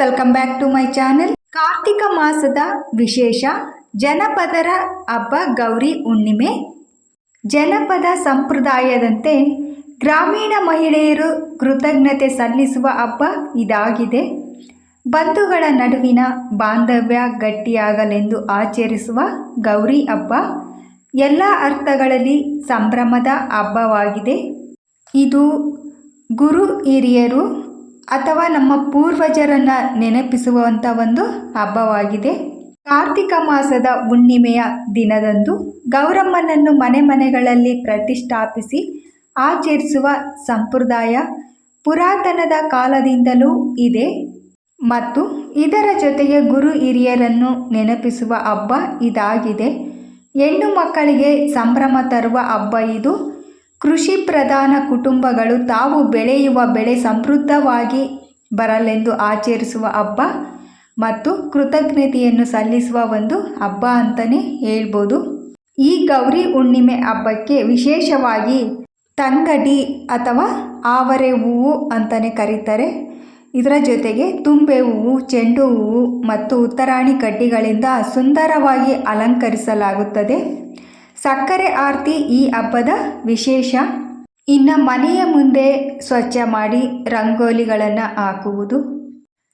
Welcome back to my channel Kartika ಮಾಸದ ವಿಶೇಷ, ಜನಪದರ ಹಬ್ಬ ಗೌರಿ ಹುಣ್ಣಿಮೆ. ಜನಪದ ಸಂಪ್ರದಾಯದಂತೆ ಗ್ರಾಮೀಣ ಮಹಿಳೆಯರು ಕೃತಜ್ಞತೆ ಸಲ್ಲಿಸುವ ಹಬ್ಬ ಇದಾಗಿದೆ. ಬಂಧುಗಳ ನಡುವಿನ ಬಾಂಧವ್ಯ ಗಟ್ಟಿಯಾಗಲೆಂದು ಆಚರಿಸುವ ಗೌರಿ ಹಬ್ಬ ಎಲ್ಲ ಅರ್ಥಗಳಲ್ಲಿ ಸಂಭ್ರಮದ ಹಬ್ಬವಾಗಿದೆ. ಇದು ಗುರು ಹಿರಿಯರು ಅಥವಾ ನಮ್ಮ ಪೂರ್ವಜರನ್ನು ನೆನಪಿಸುವಂಥ ಒಂದು ಹಬ್ಬವಾಗಿದೆ. ಕಾರ್ತಿಕ ಮಾಸದ ಹುಣ್ಣಿಮೆಯ ದಿನದಂದು ಗೌರಮ್ಮನನ್ನು ಮನೆ ಮನೆಗಳಲ್ಲಿ ಪ್ರತಿಷ್ಠಾಪಿಸಿ ಆಚರಿಸುವ ಸಂಪ್ರದಾಯ ಪುರಾತನದ ಕಾಲದಿಂದಲೂ ಇದೆ. ಮತ್ತು ಇದರ ಜೊತೆಗೆ ಗುರು ಹಿರಿಯರನ್ನು ನೆನಪಿಸುವ ಹಬ್ಬ ಇದಾಗಿದೆ. ಹೆಣ್ಣು ಮಕ್ಕಳಿಗೆ ಸಂಭ್ರಮ ತರುವ ಹಬ್ಬ ಇದು. ಕೃಷಿ ಪ್ರಧಾನ ಕುಟುಂಬಗಳು ತಾವು ಬೆಳೆಯುವ ಬೆಳೆ ಸಮೃದ್ಧವಾಗಿ ಬರಲೆಂದು ಆಚರಿಸುವ ಹಬ್ಬ ಮತ್ತು ಕೃತಜ್ಞತೆಯನ್ನು ಸಲ್ಲಿಸುವ ಒಂದು ಹಬ್ಬ ಅಂತಲೇ ಹೇಳ್ಬೋದು. ಈ ಗೌರಿ ಹುಣ್ಣಿಮೆ ಹಬ್ಬಕ್ಕೆ ವಿಶೇಷವಾಗಿ ತಂಗಡಿ ಅಥವಾ ಆವರೆ ಹೂವು ಅಂತಲೇ ಕರೀತಾರೆ. ಇದರ ಜೊತೆಗೆ ತುಂಬೆ ಹೂವು, ಚೆಂಡು ಹೂವು ಮತ್ತು ಉತ್ತರಾಣಿ ಕಡ್ಡಿಗಳಿಂದ ಸುಂದರವಾಗಿ ಅಲಂಕರಿಸಲಾಗುತ್ತದೆ. ಸಕ್ಕರೆ ಆರತಿ ಈ ಹಬ್ಬದ ವಿಶೇಷ. ಇನ್ನು ಮನೆಯ ಮುಂದೆ ಸ್ವಚ್ಛ ಮಾಡಿ ರಂಗೋಲಿಗಳನ್ನು ಹಾಕುವುದು.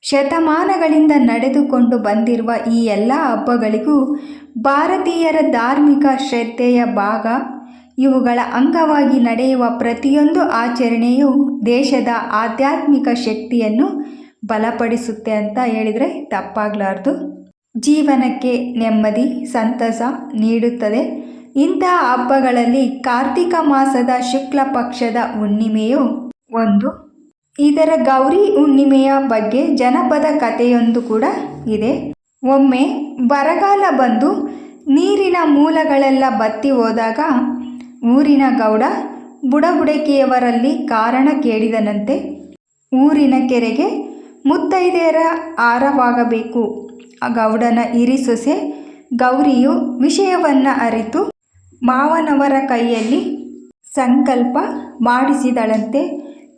ಶತಮಾನಗಳಿಂದ ನಡೆದುಕೊಂಡು ಬಂದಿರುವ ಈ ಎಲ್ಲ ಹಬ್ಬಗಳಿಗೂ ಭಾರತೀಯರ ಧಾರ್ಮಿಕ ಶ್ರದ್ಧೆಯ ಭಾಗ. ಇವುಗಳ ಅಂಗವಾಗಿ ನಡೆಯುವ ಪ್ರತಿಯೊಂದು ಆಚರಣೆಯು ದೇಶದ ಆಧ್ಯಾತ್ಮಿಕ ಶಕ್ತಿಯನ್ನು ಬಲಪಡಿಸುತ್ತೆ ಅಂತ ಹೇಳಿದರೆ ತಪ್ಪಾಗಲಾರ್ದು. ಜೀವನಕ್ಕೆ ನೆಮ್ಮದಿ, ಸಂತಸ ನೀಡುತ್ತದೆ. ಇಂತಹ ಹಬ್ಬಗಳಲ್ಲಿ ಕಾರ್ತಿಕ ಮಾಸದ ಶುಕ್ಲ ಪಕ್ಷದ ಹುಣ್ಣಿಮೆಯು ಒಂದು. ಇದರ ಗೌರಿ ಹುಣ್ಣಿಮೆಯ ಬಗ್ಗೆ ಜನಪದ ಕಥೆಯೊಂದು ಕೂಡ ಇದೆ. ಒಮ್ಮೆ ಬರಗಾಲ ಬಂದು ನೀರಿನ ಮೂಲಗಳೆಲ್ಲ ಬತ್ತಿ ಹೋದಾಗ ಊರಿನ ಗೌಡ ಬುಡಬುಡಕಿಯವರಲ್ಲಿ ಕಾರಣ ಕೇಳಿದನಂತೆ. ಊರಿನ ಕೆರೆಗೆ ಮುತ್ತೈದೆಯರ ಆರವಾಗಬೇಕು ಆ ಗೌಡನ ಇರಿಸೊಸೆ ಗೌರಿಯು ವಿಷಯವನ್ನು ಅರಿತು ಮಾವನವರ ಕೈಯಲ್ಲಿ ಸಂಕಲ್ಪ ಮಾಡಿಸಿದಳಂತೆ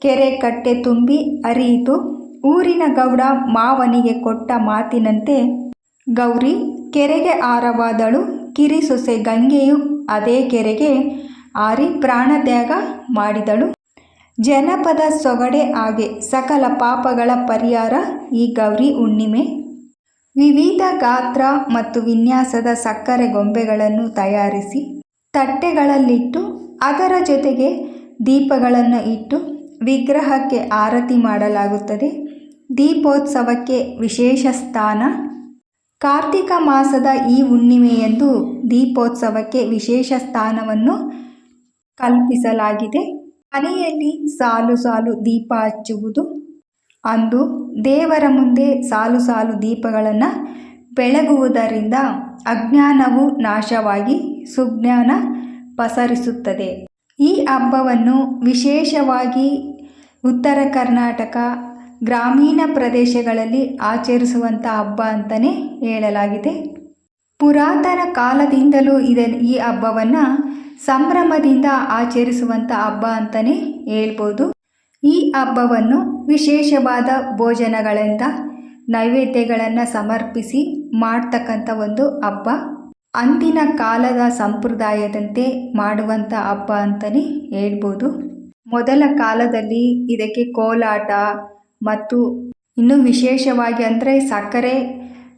ಕೆರೆ ಕಟ್ಟೆ ತುಂಬಿ ಅರಿಯಿತು. ಊರಿನ ಗೌಡ ಮಾವನಿಗೆ ಕೊಟ್ಟ ಮಾತಿನಂತೆ, ಗೌರಿ, ಕೆರೆಗೆ ಆರವಾದಳು. ಕಿರಿಸೊಸೆ ಗಂಗೆಯು ಅದೇ ಕೆರೆಗೆ ಆರಿ ಪ್ರಾಣತ್ಯಾಗ ಮಾಡಿದಳು. ಜನಪದ ಸೊಗಡೆ ಹಾಗೆ ಸಕಲ ಪಾಪಗಳ ಪರಿಹಾರ ಈ ಗೌರಿ ಹುಣ್ಣಿಮೆ. ವಿವಿಧ ಗಾತ್ರ ಮತ್ತು ವಿನ್ಯಾಸದ ಸಕ್ಕರೆ ಗೊಂಬೆಗಳನ್ನು ತಯಾರಿಸಿ ತಟ್ಟೆಗಳಲ್ಲಿಟ್ಟು ಅದರ ಜೊತೆಗೆ ದೀಪಗಳನ್ನು ಇಟ್ಟು ವಿಗ್ರಹಕ್ಕೆ ಆರತಿ ಮಾಡಲಾಗುತ್ತದೆ. ದೀಪೋತ್ಸವಕ್ಕೆ ವಿಶೇಷ ಸ್ಥಾನ. ಕಾರ್ತಿಕ ಮಾಸದ ಈ ಹುಣ್ಣಿಮೆಯಂದು ದೀಪೋತ್ಸವಕ್ಕೆ ವಿಶೇಷ ಸ್ಥಾನವನ್ನು ಕಲ್ಪಿಸಲಾಗಿದೆ. ಮನೆಯಲ್ಲಿ ಸಾಲು ಸಾಲು ದೀಪ ಹಚ್ಚುವುದು. ಅಂದು ದೇವರ ಮುಂದೆ ಸಾಲು ಸಾಲು ದೀಪಗಳನ್ನು ಬೆಳಗುವುದರಿಂದ ಅಜ್ಞಾನವು ನಾಶವಾಗಿ ಸುಜ್ಞಾನ ಪಸರಿಸುತ್ತದೆ. ಈ ಹಬ್ಬವನ್ನು ವಿಶೇಷವಾಗಿ ಉತ್ತರ ಕರ್ನಾಟಕ, ಗ್ರಾಮೀಣ ಪ್ರದೇಶಗಳಲ್ಲಿ ಆಚರಿಸುವಂಥ ಹಬ್ಬ ಅಂತಲೇ ಹೇಳಲಾಗಿದೆ. ಪುರಾತನ ಕಾಲದಿಂದಲೂ ಇದ ಈ ಹಬ್ಬವನ್ನು ಸಂಭ್ರಮದಿಂದ ಆಚರಿಸುವಂಥ ಹಬ್ಬ ಅಂತಲೇ ಹೇಳ್ಬೋದು. ಈ ಹಬ್ಬವನ್ನು ವಿಶೇಷವಾದ ಭೋಜನಗಳಿಂದ ನೈವೇದ್ಯಗಳನ್ನು ಸಮರ್ಪಿಸಿ ಮಾಡ್ತಕ್ಕಂಥ ಒಂದು ಹಬ್ಬ. ಅಂದಿನ ಕಾಲದ ಸಂಪ್ರದಾಯದಂತೆ ಮಾಡುವಂಥ ಹಬ್ಬ ಅಂತಲೇ ಹೇಳ್ಬೋದು. ಮೊದಲ ಕಾಲದಲ್ಲಿ ಇದಕ್ಕೆ ಕೋಲಾಟ ಮತ್ತು ಇನ್ನೂ ವಿಶೇಷವಾಗಿ ಅಂದರೆ ಸಕ್ಕರೆ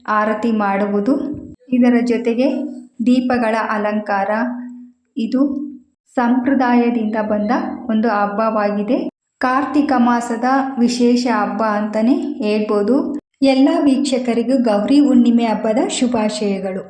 ಆರತಿ ಮಾಡುವುದು. ಇದರ ಜೊತೆಗೆ ದೀಪಗಳ ಅಲಂಕಾರ. ಇದು ಸಂಪ್ರದಾಯದಿಂದ ಬಂದ ಒಂದು ಹಬ್ಬವಾಗಿದೆ. ಕಾರ್ತಿಕ ಮಾಸದ ವಿಶೇಷ ಹಬ್ಬ ಅಂತಲೇ ಹೇಳ್ಬೋದು. ಎಲ್ಲ ವೀಕ್ಷಕರಿಗೂ ಗೌರಿ ಹುಣ್ಣಿಮೆ ಹಬ್ಬದ ಶುಭಾಶಯಗಳು.